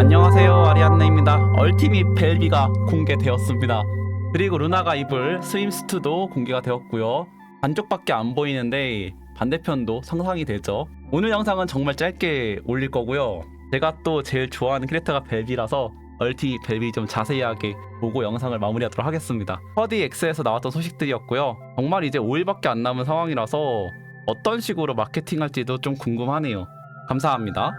안녕하세요 아리안나입니다 얼티밋 벨비가 공개되었습니다. 그리고 루나가 입을 스임스트도 공개가 되었고요. 반쪽밖에 안 보이는데 반대편도 상상이 되죠. 오늘 영상은 정말 짧게 올릴 거고요. 제가 또 제일 좋아하는 캐릭터가 벨비라서 얼티 벨비 좀 자세하게 보고 영상을 마무리하도록 하겠습니다. 퍼디 X에서 나왔던 소식들이었고요. 정말 이제 5일밖에 안 남은 상황이라서 어떤 식으로 마케팅할지도 좀 궁금하네요. 감사합니다.